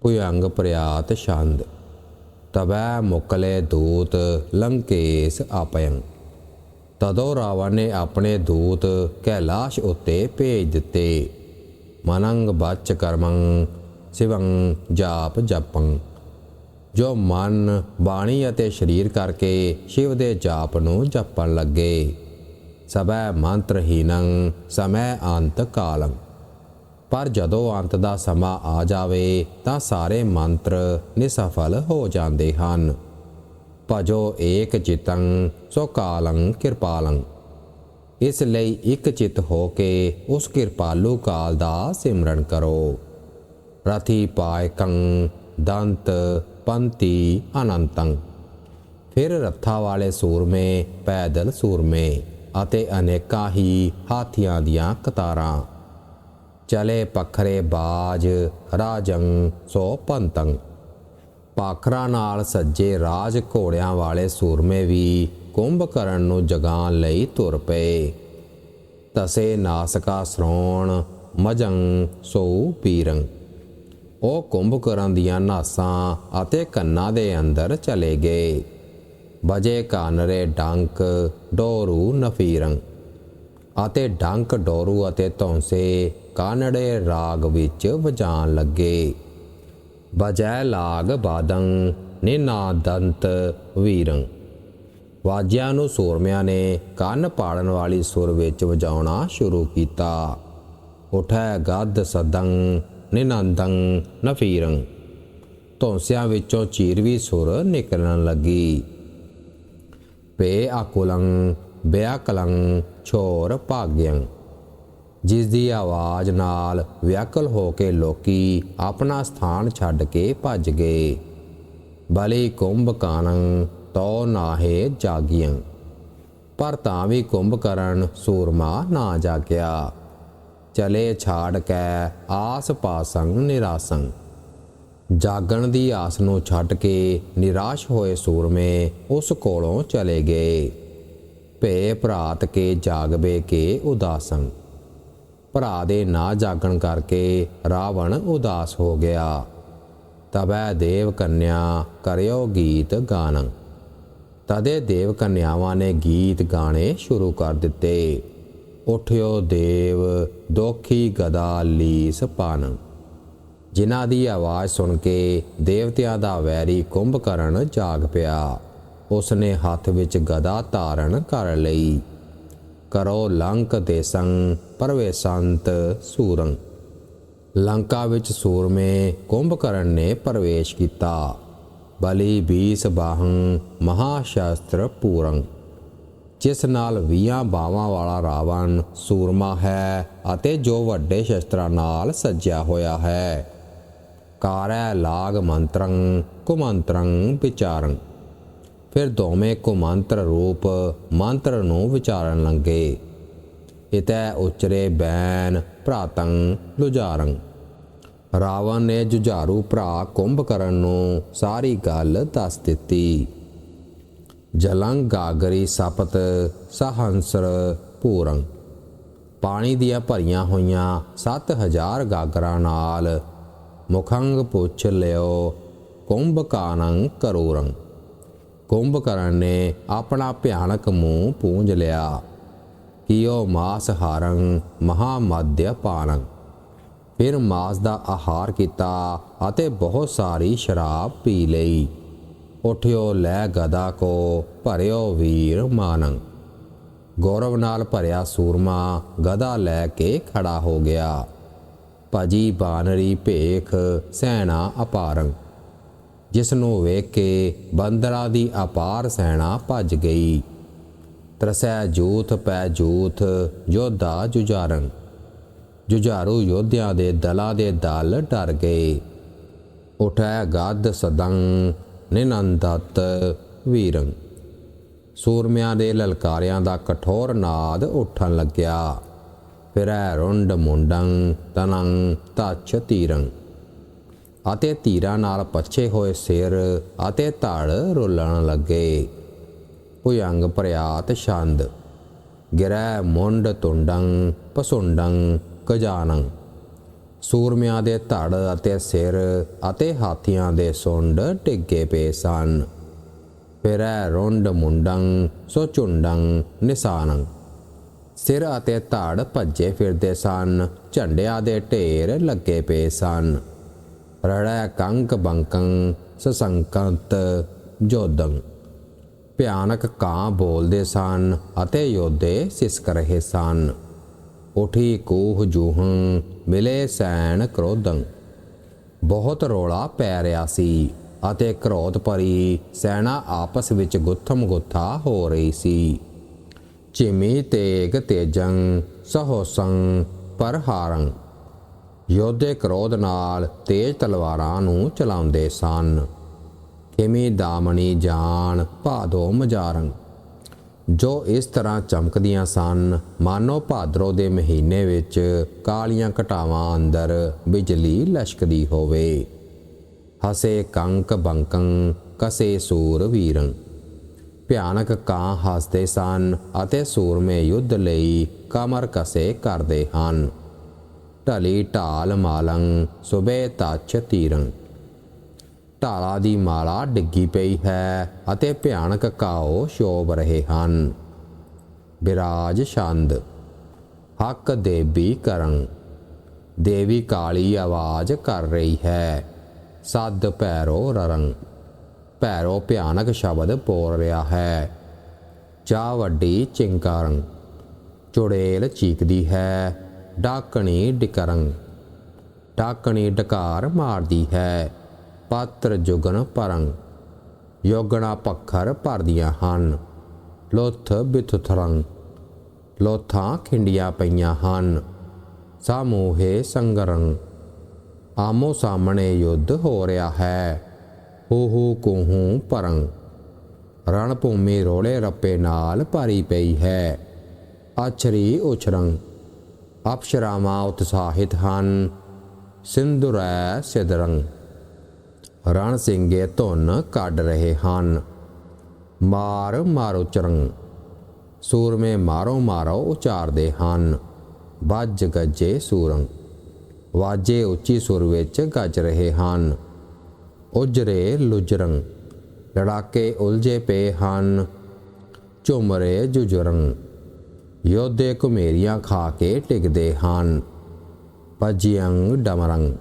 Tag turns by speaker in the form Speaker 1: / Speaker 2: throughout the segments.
Speaker 1: ਭੁਯੰਗ ਪ੍ਰਿਆਤ ਛੰਦ ਤਬੈ ਮੁਕਲੇ ਦੂਤ ਲੰਕੇਸ ਆਪਯੰ। ਤਦੋਂ ਰਾਵਣ ਨੇ ਆਪਣੇ ਦੂਤ ਕੈਲਾਸ਼ ਉੱਤੇ ਭੇਜ ਦਿੱਤੇ। ਮਨੰਗ ਬਚ ਕਰਮੰ, ਸਿਵੰ ਜਾਪ ਜਪੰ। ਜੋ ਮਨ, ਬਾਣੀ ਅਤੇ ਸਰੀਰ ਕਰਕੇ ਸ਼ਿਵ ਦੇ ਜਾਪ ਨੂੰ ਜਪਣ ਲੱਗੇ। ਸਭੈ ਮੰਤਰਹੀਨੰ ਸਮੈ ਅੰਤ ਕਾਲੰ। ਪਰ ਜਦੋਂ ਅੰਤ ਦਾ ਸਮਾਂ ਆ ਜਾਵੇ, ਤਾਂ ਸਾਰੇ ਮੰਤਰ ਨਿਸਫਲ ਹੋ ਜਾਂਦੇ ਹਨ। ਭਜੋ ਏਕ ਚਿਤੰ, ਸੋ ਕਾਲੰ ਕਿਰਪਾਲੰ। ਇਸ ਲਈ ਇੱਕ ਚਿਤ ਹੋ ਕੇ ਉਸ ਕਿਰਪਾਲੂ ਕਾਲ ਦਾ ਸਿਮਰਨ ਕਰੋ। ਰਥੀ ਪਾਇਕੰ, ਦੰਤ ਪੰਤੀ ਅਨੰਤੰ। ਫਿਰ ਰੱਥਾਂ ਵਾਲੇ ਸੂਰਮੇ, ਪੈਦਲ ਸੂਰਮੇ ਅਤੇ ਅਨੇਕਾਂ ਹੀ ਹਾਥੀਆਂ ਦੀਆਂ ਕਤਾਰਾਂ। ਚਲੇ ਪਖਰੇ ਬਾਜ ਰਾਜੰ ਸੋ ਪੰਤੰ। ਪਾਖਰਾਂ ਨਾਲ ਸੱਜੇ ਰਾਜ ਘੋੜਿਆਂ ਵਾਲੇ ਸੂਰਮੇ ਵੀ ਕੁੰਭਕਰਨ ਨੂੰ ਜਗਾਉਣ ਲਈ ਤੁਰ ਪਏ। ਤਸੇ ਨਾਸਕਾ ਸ਼੍ਰੋਣ ਮਜੰ ਸੋ ਪੀਰੰ। ਉਹ ਕੁੰਭਕਰਨ ਦੀਆਂ ਨਾਸਾਂ ਅਤੇ ਕੰਨਾਂ ਦੇ ਅੰਦਰ ਚਲੇ ਗਏ। ਬਜੇ ਕਾਨਰੇ ਡੰਕ ਡੋਰੂ ਨਫੀਰੰ ਅਤੇ ਡੰਕ ਡੋਰੂ ਅਤੇ ਧੌਂਸੇ ਕਾਨੜੇ ਰਾਗ ਵਿੱਚ ਵਜਾਣ ਲੱਗੇ। ਬਜੈ ਲਾਗ ਬਾਦੰ ਨਿਨਾਦੰਤ ਵੀਰੰ। ਵਾਜਿਆਂ ਨੂੰ ਸੂਰਮਿਆਂ ਨੇ ਕੰਨ ਪਾੜਨ ਵਾਲੀ ਸੁਰ ਵਿੱਚ ਵਜਾਉਣਾ ਸ਼ੁਰੂ ਕੀਤਾ। ਉਠੈ ਗੱਦ ਸਦੰ, ਨਿਨੰਦੰ ਨਫੀਰੰ। ਧੌਂਸਿਆਂ ਵਿੱਚੋਂ ਚੀਰਵੀ ਸੁਰ ਨਿਕਲਣ ਲੱਗੀ। ਪੇ ਆਕੁਲੰ, ਬਿਆਕਲੰ, ਛੋਰ ਭਾਗਯੰ। ਜਿਸ ਦੀ ਆਵਾਜ਼ ਨਾਲ ਵਿਆਕਲ ਹੋ ਕੇ ਲੋਕੀ ਆਪਣਾ ਸਥਾਨ ਛੱਡ ਕੇ ਭੱਜ ਗਏ। ਬਲੀ ਕੁੰਭ ਕਾਨੰ ਤੋ ਨਾਹੇ ਜਾਗਿਯੰ ਪਰ ਤਾਂ ਵੀ ਕੁੰਭ ਕਰਨ ਸੂਰਮਾ ਨਾ ਜਾਗਿਆ। ਚਲੇ ਛਾੜ ਕੈ ਆਸ ਪਾਸੰ ਨਿਰਾਸੰ। ਜਾਗਣ ਦੀ ਆਸ ਨੂੰ ਛੱਡ ਕੇ ਨਿਰਾਸ਼ ਹੋਏ ਸੂਰਮੇ ਉਸ ਕੋਲੋਂ ਚਲੇ ਗਏ। ਭੇ ਭਰਾਤ ਕੇ ਜਾਗਵੇ ਕੇ ਉਦਾਸੰ। ਭਰਾ ਦੇ ਨਾ ਜਾਗਣ ਕਰਕੇ ਰਾਵਣ ਉਦਾਸ ਹੋ ਗਿਆ। ਤਬੈ ਦੇਵ ਕੰਨਿਆ ਕਰਿਓ ਗੀਤ ਗਾਣ। ਤਦੇ ਦੇਵ ਕੰਨਿਆਵਾਂ ਨੇ ਗੀਤ ਗਾਣੇ ਸ਼ੁਰੂ ਕਰ ਦਿੱਤੇ। ਉਠਿਓ ਦੇਵ, ਦੋਖੀ ਗਦਾ ਲੀਸ ਪਾਨ ਜਿਨ੍ਹਾਂ ਦੀ ਆਵਾਜ਼ ਸੁਣ ਕੇ ਦੇਵਤਿਆਂ ਦਾ ਵੈਰੀ ਕੁੰਭਕਰਨ ਜਾਗ ਪਿਆ। ਉਸਨੇ ਹੱਥ ਵਿੱਚ ਗਦਾ ਧਾਰਨ ਕਰ ਲਈ। ਕਰੋ ਲੰਕ ਦੇਸੰ ਪਰਵੇਸ਼ੰਤ ਸੂਰੰ। ਲੰਕਾ ਵਿੱਚ ਸੂਰਮੇ ਕੁੰਭਕਰਨ ਨੇ ਪ੍ਰਵੇਸ਼ ਕੀਤਾ। ਬਲੀ 20 ਬਾਹੰ ਮਹਾਸ਼ਾਸਤਰ ਪੂਰੰ। ਜਿਸ ਨਾਲ 20 ਬਾਵਾਂ ਵਾਲਾ ਰਾਵਣ ਸੂਰਮਾ ਹੈ ਅਤੇ ਜੋ ਵੱਡੇ ਸ਼ਸਤਰਾਂ ਨਾਲ ਸੱਜਿਆ ਹੋਇਆ ਹੈ। ਕਾਰੈ ਲਾਗ ਮੰਤਰੰ, ਕੁਮੰਤਰੰ ਵਿਚਾਰੰ। ਫਿਰ ਦੋਵੇਂ ਕੁਮੰਤਰ ਰੂਪ ਮੰਤਰ ਨੂੰ ਵਿਚਾਰਨ ਲੱਗੇ ਇਤੈ ਉਚਰੇ ਬੈਨ ਭਰਾਤੰ ਲੁਜਾਰੰ ਰਾਵਣ ਨੇ ਜੁਝਾਰੂ ਭਰਾ ਕੁੰਭਕਰਨ ਨੂੰ ਸਾਰੀ ਗੱਲ ਦੱਸ ਦਿੱਤੀ। ਜਲੰਗ ਗਾਗਰੀ ਸਪਤ ਸਹੰਸਰ ਪੂਰੰ। ਪਾਣੀ ਦੀਆਂ ਭਰੀਆਂ ਹੋਈਆਂ 7000 ਗਾਗਰਾਂ ਨਾਲ ਮੁਖੰਗ ਪੁੱਛ ਲਿਓ ਕੁੰਭਕਾਨੰ ਕਰੂਰੰ। ਕੁੰਭਕਰਨ ਨੇ ਆਪਣਾ ਭਿਆਨਕ ਮੂੰਹ ਪੂੰਝ ਲਿਆ। ਕਿ ਉਹ ਮਾਸ ਹਾਰੰ ਮਹਾਮਦਯ ਪਾਨੰ ਫਿਰ ਮਾਸ ਦਾ ਆਹਾਰ ਕੀਤਾ ਅਤੇ ਬਹੁਤ ਸਾਰੀ ਸ਼ਰਾਬ ਪੀ ਲਈ। ਉਠਿਓ ਲੈ ਗਦਾ ਕੋ ਭਰਿਓ ਵੀਰ ਮਾਨੰ। ਗੌਰਵ ਨਾਲ ਭਰਿਆ ਸੂਰਮਾ ਗਦਾ ਲੈ ਕੇ ਖੜਾ ਹੋ ਗਿਆ। ਭਜੀ ਬਾਨਰੀ ਭੇਖ ਸੈਣਾ ਅਪਾਰੰ। ਜਿਸ ਨੂੰ ਵੇਖ ਕੇ ਬੰਦਰਾਂ ਦੀ ਅਪਾਰ ਸੈਨਾ ਭੱਜ ਗਈ। ਤਰਸੈ ਜੂਥ ਪੈ ਜੂਥ, ਯੋਧਾ ਜੁਝਾਰਨ ਜੁਝਾਰੂ ਯੋਧਿਆਂ ਦੇ ਦਲਾਂ ਦੇ ਦਲ ਡਰ ਗਏ। ਉਠੈ ਗਦ ਸਦੰ, ਨਿਨੰਦਤ ਵੀਰੰ। ਸੂਰਮਿਆਂ ਦੇ ਲਲਕਾਰਿਆਂ ਦਾ ਕਠੋਰ ਨਾਦ ਉੱਠਣ ਲੱਗਿਆ। ਫਿਰੈ ਰੁੰਡ ਮੁੰਡੰ, ਤਨੰ, ਤਛ ਤੀਰੰ। ਅਤੇ ਧੀਰਾਂ ਨਾਲ ਪੱਛੇ ਹੋਏ ਸਿਰ ਅਤੇ ਧੜ ਰੋਲਣ ਲੱਗੇ। ਭੁਯੰਗ ਪ੍ਰਿਆਤ ਛੰਦ ਗਿਰੈ ਮੁੰਡ ਤੁੰਡੰ, ਪਸੁੰਡੰ, ਕਜਾਨੰ। ਸੂਰਮਿਆਂ ਦੇ ਧੜ ਅਤੇ ਸਿਰ ਅਤੇ ਹਾਥੀਆਂ ਦੇ ਸੁੰਡ ਡਿੱਗੇ ਪਏ ਸਨ। ਫਿਰੈ ਰੁੰਡ ਮੁੰਡੰ, ਸੋ ਝੁੰਡੰ ਨਿਸਾਨੰ। ਸਿਰ ਅਤੇ ਧੜ ਭੱਜੇ ਫਿਰਦੇ ਸਨ, ਝੰਡਿਆਂ ਦੇ ਢੇਰ ਲੱਗੇ ਪਏ ਸਨ। ਰੜੈ ਕੰਕ ਬੰਕੰ ਸਸੰਕੰਤ ਜੋਦੰ। ਭਿਆਨਕ ਕਾਂ ਬੋਲਦੇ ਸਨ ਅਤੇ ਯੋਧੇ ਸਿਸਕ ਰਹੇ ਸਨ। ਉਠੀ ਕੂਹ ਜੂਹੰ ਮਿਲੇ ਸੈਣ ਕ੍ਰੋਧੰ। ਬਹੁਤ ਰੋਲਾ ਪੈ ਰਿਹਾ ਸੀ ਅਤੇ ਕ੍ਰੋਧ ਭਰੀ ਸੈਨਾ ਆਪਸ ਵਿੱਚ ਗੁੱਥਮ ਗੁੱਥਾ ਹੋ ਰਹੀ ਸੀ। ਚਿਮੀ ਤੇਗ ਤੇਜੰ ਸਹੋਸੰ ਪਰਹਾਰੰ। ਯੋਧੇ ਕ੍ਰੋਧ ਨਾਲ ਤੇਜ ਤਲਵਾਰਾਂ ਨੂੰ ਚਲਾਉਂਦੇ ਸਨ। ਖਿਮੀ ਦਾਮਣੀ ਜਾਨ ਭਾਦੋ ਮਜਾਰੰ ਜੋ ਇਸ ਤਰ੍ਹਾਂ ਚਮਕਦੀਆਂ ਸਨ, ਮਾਨੋ ਭਾਦਰੋ ਦੇ ਮਹੀਨੇ ਵਿੱਚ ਕਾਲੀਆਂ ਘਟਾਵਾਂ ਅੰਦਰ ਬਿਜਲੀ ਲਸ਼ਕਦੀ ਹੋਵੇ। ਹਸੇ ਕੰਕ ਬੰਕੰ, ਕਸੇ ਸੂਰ ਵੀਰੰ। ਭਿਆਨਕ ਕਾਂ ਹੱਸਦੇ ਸਨ ਅਤੇ ਸੂਰਮੇ ਯੁੱਧ ਲਈ ਕਮਰ ਕਸੇ ਕਰਦੇ ਹਨ। ਢਲੀ ਢਾਲ ਮਾਲੰ, ਸੁਬੇ ਤੱਚ ਤੀਰੰ। ਢਾਲਾ ਦੀ ਮਾਲਾ ਡਿੱਗੀ ਪਈ ਹੈ ਅਤੇ ਭਿਆਨਕ ਕਾਓ ਸ਼ੋਭ ਰਹੇ ਹਨ। ਬਿਰਾਜ ਛੰਦ, ਹੱਕ ਦੇਵੀ ਕਰਨ ਦੇਵੀ ਕਾਲੀ ਆਵਾਜ਼ ਕਰ ਰਹੀ ਹੈ, ਸੱਦ ਭੈਰੋ ਰਰੰ। ਭੈਰੋ ਭਿਆਨਕ ਸ਼ਬਦ ਬੋਲ ਰਿਹਾ ਹੈ ਚਾ ਵੱਡੀ ਚਿੰਕਾਰੰ। ਚੁੜੇਲ ਚੀਕਦੀ ਹੈ ਡਾਕਣੀ ਡਿਕਰੰ ਡਾਕਣੀ ਡਕਾਰ ਮਾਰਦੀ ਹੈ, ਪਾਤਰ ਜੁਗਨ ਪਰੰ। ਯੋਗਣਾ ਪੱਖਰ ਭਰਦੀਆਂ ਹਨ, ਲੋਥ ਬਿਥੁਥਰੰ। ਲੋਥਾਂ ਖਿੰਡੀਆਂ ਪਈਆਂ ਹਨ ਸਾਮੂਹੇ ਸੰਗਰੰ। ਆਮੋ ਸਾਹਮਣੇ ਯੁੱਧ ਹੋ ਰਿਹਾ ਹੈ, ਹੂ ਹੂ ਕੁਹੂ ਪਰੰ। ਰਣ ਭੂਮੀ ਰੋਲੇ ਰੱਪੇ ਨਾਲ ਭਰੀ ਪਈ ਹੈ ਅਛਰੀ ਉਛਰੰ। ਅਪਸ਼ਰਾਵਾਂ ਉਤਸ਼ਾਹਿਤ ਹਨ, ਸਿੰਧੁਰੈ ਸਿਦਰੰ ਰਣ ਸਿੰਘੇ ਧੁਨ ਕੱਢ ਰਹੇ ਹਨ, ਮਾਰ ਮਾਰੋ ਚਰੰ। ਸੂਰਮੇ ਮਾਰੋ ਮਾਰੋ ਉਚਾਰਦੇ ਹਨ, ਵੱਜ ਗੱਜੇ ਸੂਰੰ। ਵਾਜੇ ਉੱਚੀ ਸੁਰ ਵਿੱਚ ਗੱਜ ਰਹੇ ਹਨ, ਉਜਰੇ ਲੁਜਰੰ। ਲੜਾਕੇ ਉਲਝੇ ਪਏ ਹਨ, ਝੁਮਰੇ ਜੁਜਰੰ। ਯੋਧੇ ਕੁਮੇਰੀਆਂ ਖਾ ਕੇ ਟਿਕਦੇ ਹਨ। ਪਜਿਯੰਗ ਡਮਰੰਗ,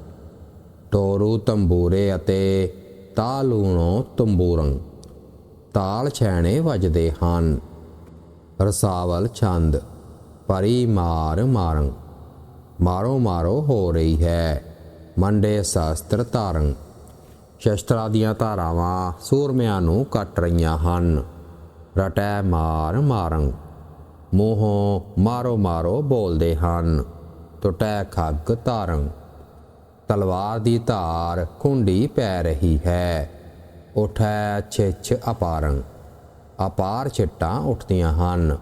Speaker 1: ਟੋਰੂ ਤੰਬੂਰੇ ਅਤੇ ਤਾਲੂਣੋ ਤੰਬੂਰੰ ਤਾਲ ਛੈਣੇ ਵੱਜਦੇ ਹਨ। ਰਸਾਵਲ ਛੰਦ ਪਰੀ ਮਾਰ ਮਾਰੰ ਮਾਰੋ ਮਾਰੋ ਹੋ ਰਹੀ ਹੈ। ਮੰਡੇ ਸ਼ਾਸਤਰ ਧਾਰੰ ਸ਼ਸਤਰਾਂ ਦੀਆਂ ਧਾਰਾਵਾਂ ਸੂਰਮਿਆਂ ਨੂੰ ਕੱਟ ਰਹੀਆਂ ਹਨ। ਰਟੈ ਮਾਰ ਮਾਰੰ ਮੋਹੋਂ ਮਾਰੋ ਮਾਰੋ ਬੋਲਦੇ ਹਨ, ਟੁਟੈ ਖੱਗ ਧਾਰੰ ਤਲਵਾਰ ਦੀ ਧਾਰ ਖੁੰਡੀ ਪੈ ਰਹੀ ਹੈ, ਉਠੈ ਛਿਛ ਅਪਾਰੰ। ਅਪਾਰ ਛਿੱਟਾਂ ਉੱਠਦੀਆਂ ਹਨ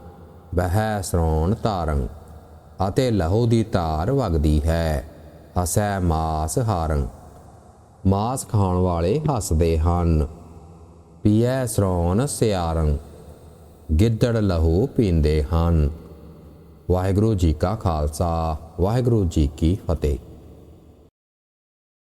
Speaker 1: ਬਹਿ ਸਰੋਣ ਤਾਰੰ ਅਤੇ ਲਹੂ ਦੀ ਧਾਰ ਵਗਦੀ ਹੈ, ਹਸੈ ਮਾਸ ਹਾਰੰ ਮਾਸ ਖਾਣ ਵਾਲੇ ਹੱਸਦੇ ਹਨ ਪੀਐ ਸਰੋਣ ਸਿਆਰੰ। ਗਿੱਦੜ ਲਹੂ ਪੀਂਦੇ ਹਨ। ਵਾਹਿਗੁਰੂ ਜੀ ਕਾ ਖਾਲਸਾ ਵਾਹਿਗੁਰੂ ਜੀ ਕੀ ਫਤਿਹ।